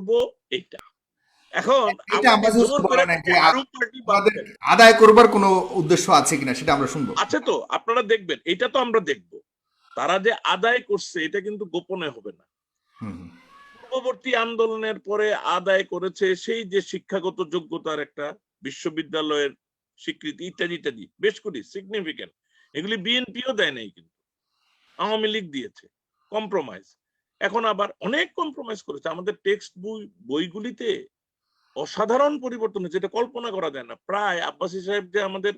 করব এইটা। এখন। আদায় করবার কোনো উদ্দেশ্য আছে কিনা সেটা আমরা শুনব। আছে তো আপনারা দেখবেন এটা তো আমরা দেখব। তারা যে আদায় করছে এটা কিন্তু গোপনে হবে না। পূর্ববর্তী আন্দোলনের পরে আদায় করেছে সেই যে শিক্ষাগত যোগ্যতার একটা বিশ্ববিদ্যালয়ের স্বীকৃতি ইত্যাদি ইত্যাদি। বেশ করি সিগনিফিকেন্ট এগুলি বিএনপিও দেয় নাই কিন্তু। আওয়ামী লীগ দিয়েছে। কম্প্রোমাইজ এখন আবার অনেক কম্প্রোমাইজ করেছে। আমাদের টেক্সট বই, বইগুলিতে অসাধারণ পরিবর্তন হয়েছে, এটা কল্পনা করা যায় না। প্রায় আব্বাসী সাহেব যে আমাদের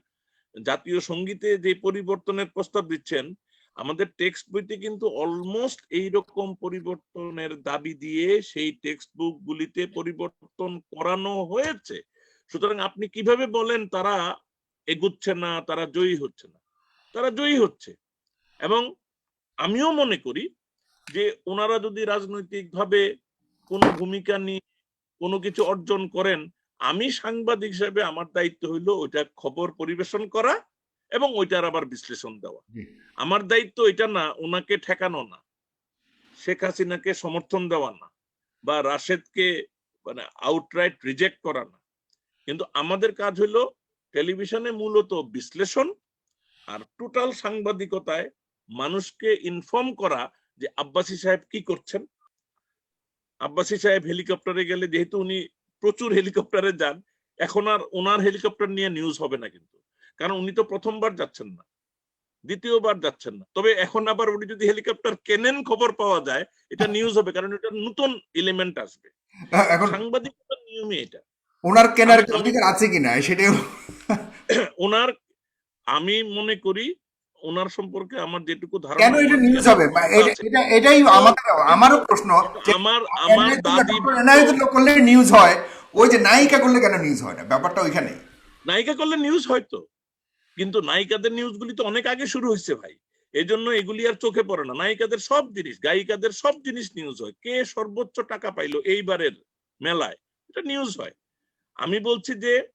জাতীয় সঙ্গীতে যে পরিবর্তনের প্রস্তাব দিচ্ছেন, আমাদের টেক্সট বইতে কিন্তু অলমোস্ট এই রকম পরিবর্তনের দাবি দিয়ে সেই টেক্সট বুক গুলিতে পরিবর্তন করানো হয়েছে। সুতরাং আপনি কীভাবে বলেন তারা এগুচ্ছে না, তারা জয়ী হচ্ছে না? তারা জয়ী হচ্ছে। এবং আমিও মনে করি যে ওনারা যদি রাজনৈতিকভাবে কোনো ভূমিকা নিয়ে কোনো কিছু অর্জন করেন আমি সাংবাদিক হিসেবে আমার দায়িত্ব হইল ওইটা খবর পরিবেশন করা এবং ওইটার আবার বিশ্লেষণ দেওয়া। আমার দায়িত্ব এটা না ওনাকে ঠেকানো না। শেখ হাসিনাকে সমর্থন দেওয়া না বা রাশেদকে মানে আউটরাইট রিজেক্ট করা না। কিন্তু আমাদের কাজ হলো টেলিভিশনে মূলত বিশ্লেষণ আর টোটাল সাংবাদিকতায় মানুষকে ইনফর্ম করা যে আব্বাসী সাহেব কি করছেন? আব্বাসী সাহেব হেলিকপ্টারে গেলে যেহেতু উনি প্রচুর হেলিকপ্টারে যান এখন আর ওনার হেলিকপ্টার নিয়ে নিউজ হবে না কিন্তু। কারণ উনি তো প্রথমবার যাচ্ছেন না দ্বিতীয়বার যাচ্ছেন না। তবে এখন আবার উনি যদি হেলিকপ্টার কেনেন খবর পাওয়া যায় এটা নিউজ হবে কারণ এটা নতুন এলিমেন্ট আসবে। এখন সাংবাদিকতার নিয়মে এটা। ওনার কেনার অধিকার আছে কিনা সেটাও ওনার আমি মনে করি ওনার সম্পর্কে আমার যেটুকু ধারণা কেন এটা নিউজ হবে? এটা- এটাই আমাদের আমারও প্রশ্ন আমার আমার দাদি এনায়েতুল্লাহ করলে নিউজ হয় ওই যে নায়িকা করলে কেন নিউজ হয় না? ব্যাপারটা ওইখানেই। নায়িকা করলে নিউজ হয়তো কিন্তু নায়িকাদের নিউজগুলি তো অনেক আগে শুরু হয়েছে ভাই। এই জন্য এগুলি আর চোখে পড়ে না। নায়িকাদের সব জিনিস গায়িকাদের সব জিনিস নিউজ হয়। কে সর্বোচ্চ টাকা পাইলো এইবারের মেলায়? এটা নিউজ হয়। আমি বলছি যে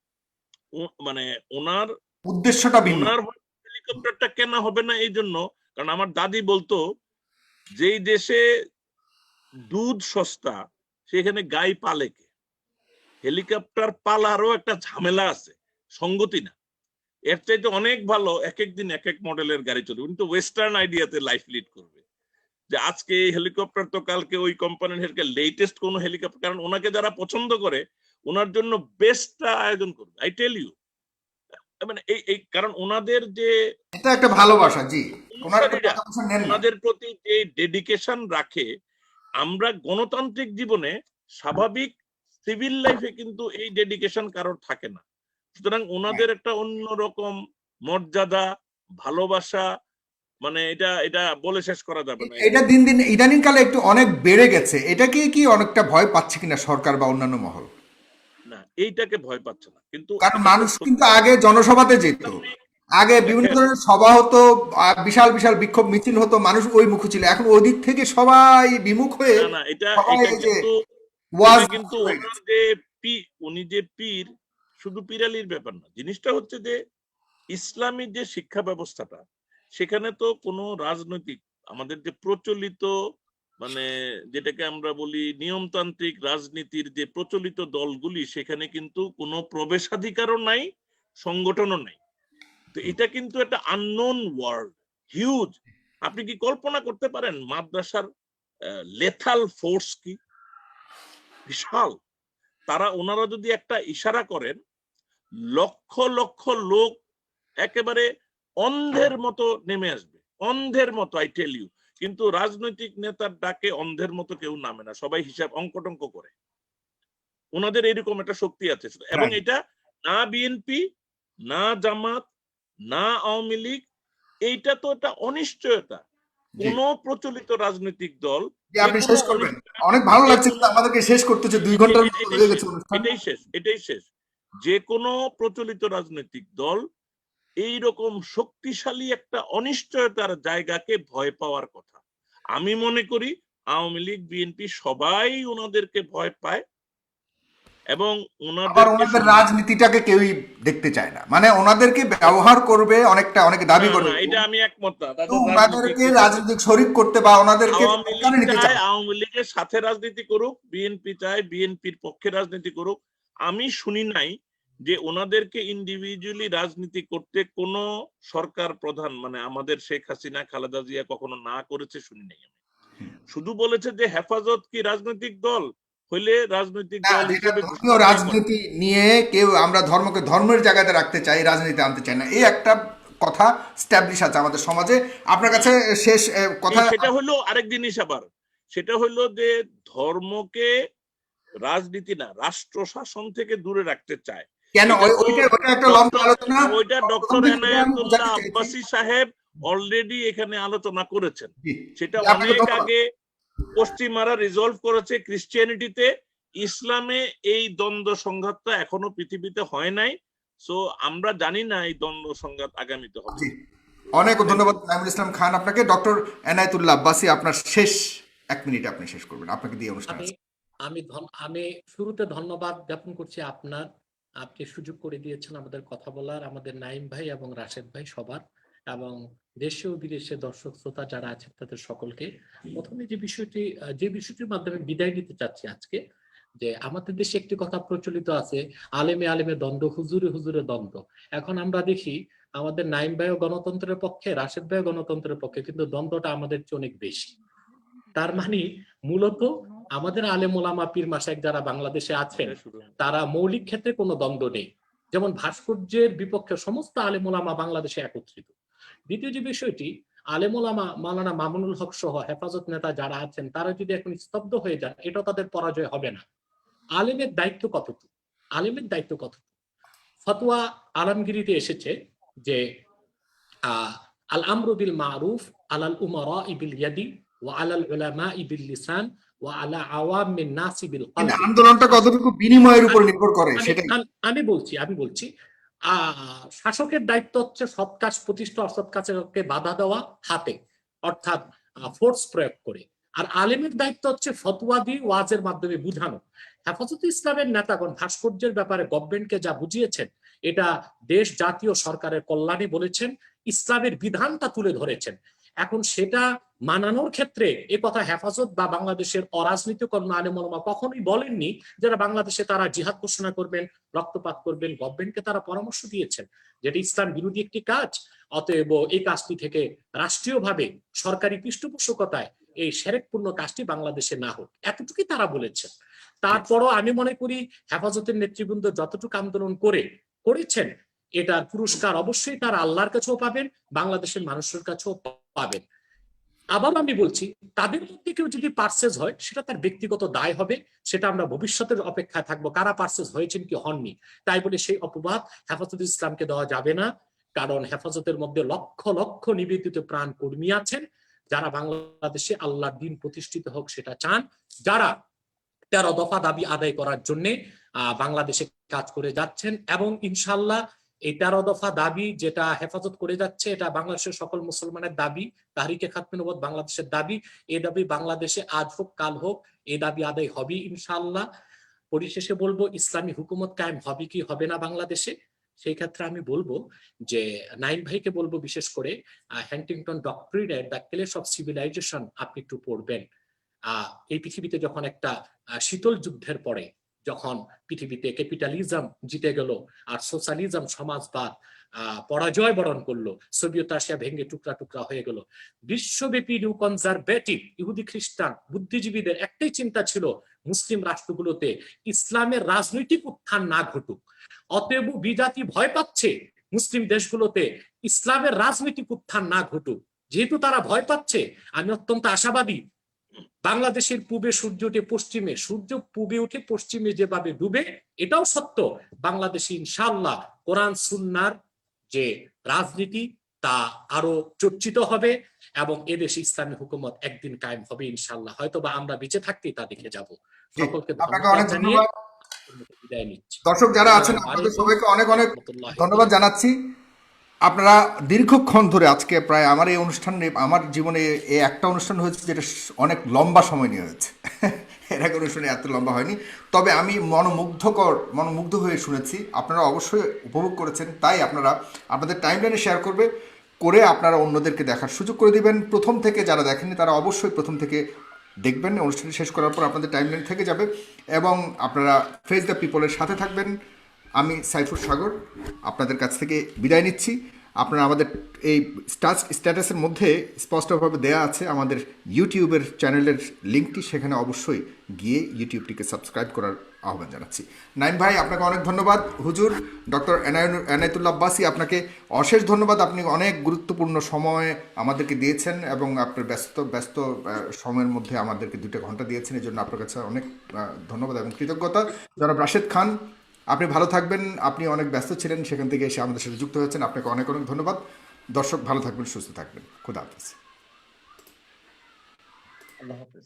মানে ওনার উদ্দেশ্যটা ভিন্ন। হেলিকপ্টারটা কেনা হবে না এই জন্য? কারণ আমার দাদি বলতো, যেই দেশে দুধ সস্তা, সেখানে গাই পালে কে হেলিকপ্টার পালারও একটা ঝামেলা আছে, সঙ্গতি না। এর চাইতে অনেক ভালো এক এক দিন এক এক মডেলের গাড়ি চলবে। কিন্তু ওয়েস্টার্ন আইডিয়াতে লাইফ লিড করবে। যে আজকে এই হেলিকপ্টার তো কালকে ওই কোম্পানির হেলকে লেটেস্ট কোন হেলিকপ্টার কারণ ওনাকে যারা পছন্দ করে, ওনার জন্য বেস্টটা আয়োজন করবে। আই টেল ইউ মানে এই কারণ ওনাদের যে এটা একটা ভালোবাসা জি। ওনাদের প্রতি যে ডেডিকেশন রাখে আমরা গণতান্ত্রিক জীবনে স্বাভাবিক সিভিল লাইফে কিন্তু এই ডেডিকেশন কারোর থাকে না। সুতরাং ওনাদের একটা অন্যরকম মর্যাদা ভালোবাসা মানে এটা এটা বলে শেষ করা যাবে না। এটা দিন দিন ইদানিং কালে একটু অনেক বেড়ে গেছে। এটাকে কি অনেকটা ভয় পাচ্ছে কিনা সরকার বা অন্যান্য মহল? এইটাকে ভয় পাচ্ছে না। কিন্তু কারণ মানুষ কিন্তু আগে জনসভাতে যেত। আগে বিভিন্ন ধরনের সভা হতো বিশাল বিশাল বিক্ষোভ মিছিল হতো মানুষ ওই মুখ ছিল। এখন ওই দিক থেকে সবাই বিমুখ হয়ে না এটা কিন্তু হয়ে। যে পি উনি যে পীর শুধু পিরালির ব্যাপার না। জিনিসটা হচ্ছে যে ইসলামী যে শিক্ষা ব্যবস্থাটা সেখানে তো কোনো রাজনৈতিক আমাদের যে প্রচলিত মানে যেটাকে আমরা বলি নিয়মতান্ত্রিক রাজনীতির যে প্রচলিত দলগুলি সেখানে কিন্তু কোনো প্রবেশাধিকারও নাই সংগঠনও নাই। তো এটা কিন্তু একটা আননোন ওয়ার্ল্ড হিউজ আপনি কি কল্পনা করতে পারেন মাদ্রাসার লেথাল ফোর্স কি? বিশাল। তারা ওনারা যদি একটা ইশারা করেন লক্ষ লক্ষ লোক একেবারে অন্ধের মতো নেমে আসবে। অন্ধের মতো আই টেল ইউ কিন্তু রাজনৈতিক নেতার ডাকে অন্ধের মতো কেউ নামে না সবাই হিসাব অঙ্কটঙ্ক করে। ওনাদের এরকম একটা শক্তি আছে। এবং এটা না বিএনপি না জামাত না আওয়ামী লীগ এইটা তো একটা অনিশ্চয়তা। কোন প্রচলিত রাজনৈতিক দল আপনি শেষ করবেন। অনেক ভালো লাগছে আমাদেরকে শেষ করতে হচ্ছে। দুই হয়ে অনুষ্ঠান। এটাই শেষ এটাই শেষ। যে কোনো প্রচলিত রাজনৈতিক দল এই রকম শক্তিশালী একটা অনিশ্চয়তার জায়গাকে ভয় পাওয়ার কথা। আমি মনে করি আওয়ামী লীগ বিএনপি সবাই ওনাদেরকে ভয় পায় এবং আবার ওনাদেরকে ওনাদের রাজনীতিটাকে কেউই দেখতে চায় না। মানে ওনাদেরকে ব্যবহার করবে অনেকটা অনেকে দাবি না, এটা আমি একমত না। ওনাদেরকে রাজনীতি- রাজনৈতিক শরিক করতে বা ওনাদেরকে আওয়ামী লীগের সাথে রাজনীতি করুক বিএনপি চায় বিএনপির পক্ষে রাজনীতি করুক। আমি শুনি নাই যে ওনাদেরকে ইন্ডিভিজুয়ালি রাজনীতি করতে কোন সরকার প্রধান মানে আমাদের শেখ হাসিনা খালেদা জিয়া কখনো না করেছে শুনি নাই আমি। শুধু বলেছে যে হেফাজত কি রাজনৈতিক দল? হইলে রাজনৈতিক দল হিসেবে। রাজনীতি নিয়ে কেউ আমরা ধর্মকে ধর্মের জায়গাতে রাখতে চাই রাজনীতি আনতে চাই না। এই একটা কথা স্ট্যাবলিশ আছে আমাদের সমাজে। আপনার কাছে শেষ কথা সেটা হলো আরেক জিনিস আবার। সেটা হলো যে ধর্মকে রাজনীতি না রাষ্ট্র শাসন থেকে দূরে রাখতে চায়। কেন? এটা ওই- তো ওইটা ওইটা একটা লম্বা আলোচনা। ওইটা ডক্টর প্রথম দিকে আমি এনায়েতুল্লাহ বোঝাতে চাইছি। আব্বাসী সাহেব অলরেডি এখানে আলোচনা করেছেন। সেটা অনেক আগে পশ্চিমারা রিজলভ করেছে ক্রিশ্চিয়ানিটিতে ইসলামে এই দ্বন্দ্ব সংঘাতটা এখনও পৃথিবীতে হয় নাই। সো আমরা জানি না এই দ্বন্দ্ব সংঘাত আগামীতে হবে। অনেক ধন্যবাদ নাইমুল ইসলাম খান আপনাকে। ডক্টর এনায়েতুল্লাহ আব্বাসী আপনার শেষ এক মিনিট আপনি শেষ করবেন। আপনাকে দিয়ে অনুষ্ঠান আমি আমি শুরুতে ধন্যবাদ জ্ঞাপন করছি আপনার। আপনি সুযোগ করে দিয়েছেন আমাদের কথা বলার। আমাদের নাইম ভাই এবং রাশেদ ভাই সবার এবং দেশে ও বিদেশে দর্শক, শ্রোতা যারা আছেন তাদের সকলকে প্রথমে যে বিষয়টি, যে বিষয়টির মাধ্যমে বিদায় নিতে চাচ্ছি আজকে, যে আমাদের দেশে একটি কথা প্রচলিত আছে, আলেমে আলেমে দ্বন্দ্ব, হুজুরে হুজুরে দ্বন্দ্ব। এখন আমরা দেখি আমাদের নাইম ভাইও গণতন্ত্রের পক্ষে, রাশেদ ভাইও গণতন্ত্রের পক্ষে কিন্তু দ্বন্দ্বটা আমাদের চেয়ে অনেক বেশি। তার মানে মূলত আমাদের আলেম ওলামা পীর মাসায়েক যারা বাংলাদেশে আছেন তারা মৌলিক ক্ষেত্রে কোনো দ্বন্দ্ব নেই। যেমন ভাস্কর্যের বিপক্ষে সমস্ত আলেম ওলামা বাংলাদেশে একত্রিত। দ্বিতীয় যে বিষয়টি আলেম ওলামা মাওলানা মামুনুল হক সহ হেফাজত নেতা যারা আছেন তারা যদি এখন স্তব্ধ হয়ে যান এটা তাদের পরাজয় হবে না। আলেমের দায়িত্ব কতটুকু? আলেমের দায়িত্ব কতটুকু? ফতোয়া আলমগিরিতে এসেছে যে আহ আল আমরু বিল মারুফ আলাল উমারা ইবিল ইয়াদি ওয়া আলাল উলামা ইবিল লিসান আন্দোলনটা কতটুকু বিনিময়ের উপর নির্ভর করে আমি- সেটাই। আমি- আমি বলছি আমি বলছি শাসকের দায়িত্ব হচ্ছে সৎ কাজ প্রতিষ্ঠা অসৎ কাজকে বাধা দেওয়া হাতে অর্থাৎ ফোর্স প্রয়োগ করে। আর আলেমের দায়িত্ব হচ্ছে ফতোয়া দিয়ে ওয়াজের মাধ্যমে বুঝানো। হেফাজত ইসলামের নেতাগণ ভাস্কর্যের ব্যাপারে গভর্নমেন্টকে যা বুঝিয়েছেন এটা দেশ জাতীয় সরকারের কল্যাণে বলেছেন ইসলামের বিধানটা তুলে ধরেছেন। এখন সেটা মানানোর ক্ষেত্রে এ কথা হেফাজত বা বাংলাদেশের অরাজনৈতিক আলেমা কখনোই বলেননি যারা বাংলাদেশে তারা জিহাদ ঘোষণা করবেন, রক্তপাত করবেন, গভর্নমেন্টকে তারা পরামর্শ দিয়েছেন। যেটা ইসলাম বিরোধী একটি কাজ, অতএব এই কাজটি থেকে রাষ্ট্রীয়ভাবে সরকারি পৃষ্ঠপোষকতায় এই সেরেকপূর্ণ কাজটি বাংলাদেশে না হোক, এতটুকুই তারা বলেছেন। তারপরও আমি মনে করি হেফাজতের নেতৃবৃন্দ যতটুকু আন্দোলন করে, করেছেন, এটার পুরস্কার অবশ্যই তারা আল্লাহর কাছেও পাবেন, বাংলাদেশের মানুষের কাছেও পাবেন। আবার আমি বলছি, তাদের মধ্যে কেউ যদি পার্সেস হয়, সেটা তার ব্যক্তিগত দায় হবে, সেটা আমরা ভবিষ্যতের অপেক্ষায় থাকব। কারা পার্সেস হয়েছেন কি হননি? তাই বলে সেই অপবাদ হেফাজত ইসলামকে দেওয়া যাবে না, কারণ হেফাজতের মধ্যে লক্ষ লক্ষ নিবেদিত প্রাণ কর্মী আছেন, যারা বাংলাদেশে আল্লাহর দিন প্রতিষ্ঠিত হোক সেটা চান, যারা তেরো দফা দাবি আদায় করার জন্য বাংলাদেশে কাজ করে যাচ্ছেন এবং ইনশাল্লাহ এই তেরো দফা দাবি যেটা হেফাজত করে যাচ্ছে, এটা বাংলাদেশের সকল মুসলমানের দাবি, তাহরিকে খাতমিনবদ বাংলাদেশের দাবি। এই দাবি বাংলাদেশে আজ হোক, কাল হোক এই দাবি আদায় হবে ইনশাল্লাহ পরিশেষে বলব, ইসলামী হুকুমত কায়েম হবে কি হবে না বাংলাদেশে? সেই ক্ষেত্রে আমি বলব যে নাইন ভাইকে বলব বিশেষ করে হ্যান্টিংটন ডক্ট্রিনের দ্য ক্লেশ অফ সিভিলাইজেশন আপনি একটু পড়বেন। আহ, এই পৃথিবীতে যখন একটা শীতল যুদ্ধের পরে যখন পৃথিবীতে ক্যাপিটালিজম জিতে গেল আর সোশ্যালিজম সমাজবাদ পরাজয় বরণ করল, সোভিয়েত রাশিয়া ভেঙে টুকরা টুকরা হয়ে গেল। বিশ্বব্যাপী নিউ কনজারভেটিভ ইহুদি খ্রিস্টান বুদ্ধিজীবীদের একটাই চিন্তা ছিল, মুসলিম রাষ্ট্রগুলোতে ইসলামের রাজনৈতিক উত্থান না ঘটুক। অতএব বিজাতি ভয় পাচ্ছে, মুসলিম দেশগুলোতে ইসলামের রাজনৈতিক উত্থান না ঘটুক। যেহেতু তারা ভয় পাচ্ছে, আমি অত্যন্ত আশাবাদী বাংলাদেশের পূবে সূর্য উঠে পশ্চিমে সূর্য পূবে উঠে পশ্চিমে যেভাবে ডুবে এটাও সত্য। বাংলাদেশে ইনশাল্লাহ কোরআন সুন্নার যে রাজনীতি তা আরও চর্চিত হবে এবং এদেশে ইসলামী হুকুমত একদিন কায়েম হবে ইনশাল্লাহ হয়তো বা আমরা বেঁচে থাকতেই তা দেখে যাব। সকলকে দর্শক যারা আছেন আপনাদের সবাইকে অনেক অনেক ধন্যবাদ জানাচ্ছি। আপনারা দীর্ঘক্ষণ ধরে আজকে প্রায় আমার এই অনুষ্ঠান, আমার জীবনে এই একটা অনুষ্ঠান হয়েছে যেটা অনেক লম্বা সময় নিয়ে হয়েছে। এর আগে অনুষ্ঠানে এত লম্বা হয়নি। তবে আমি মনোমুগ্ধকর, মনোমুগ্ধ হয়ে শুনেছি। আপনারা অবশ্যই উপভোগ করেছেন। তাই আপনারা আপনাদের টাইমলাইনে শেয়ার করবে, করে আপনারা অন্যদেরকে দেখার সুযোগ করে দিবেন। প্রথম থেকে যারা দেখেননি, তারা অবশ্যই প্রথম থেকে দেখবেন। অনুষ্ঠানটি শেষ করার পর আপনাদের টাইমলাইন থেকে যাবে। এবং আপনারা ফেস দ্য পিপলের সাথে থাকবেন। আমি সাইফুর সাগর আপনাদের কাছ থেকে বিদায় নিচ্ছি। আপনারা আমাদের এই স্টাচ স্ট্যাটাসের মধ্যে স্পষ্টভাবে দেয়া আছে আমাদের ইউটিউবের চ্যানেলের লিঙ্কটি, সেখানে অবশ্যই গিয়ে ইউটিউবটিকে সাবস্ক্রাইব করার আহ্বান জানাচ্ছি। নাইম ভাই, আপনাকে অনেক ধন্যবাদ। হুজুর, ডক্টর এনায়তুল্লাহ আব্বাসি, আপনাকে অশেষ ধন্যবাদ। আপনি অনেক গুরুত্বপূর্ণ সময় আমাদেরকে দিয়েছেন এবং আপনার ব্যস্ত ব্যস্ত সময়ের মধ্যে আমাদেরকে দুটো ঘণ্টা দিয়েছেন। এই জন্য আপনার কাছে অনেক ধন্যবাদ এবং কৃতজ্ঞতা। জনাব রাশেদ খান আপনি ভালো থাকবেন, আপনি অনেক ব্যস্ত ছিলেন, সেখান থেকে এসে আমাদের সাথে যুক্ত হয়েছেন। আপনাকে অনেক অনেক ধন্যবাদ। দর্শক, ভালো থাকবেন, সুস্থ থাকবেন। খুদা হাফিজ। আল্লাহ হাফেজ।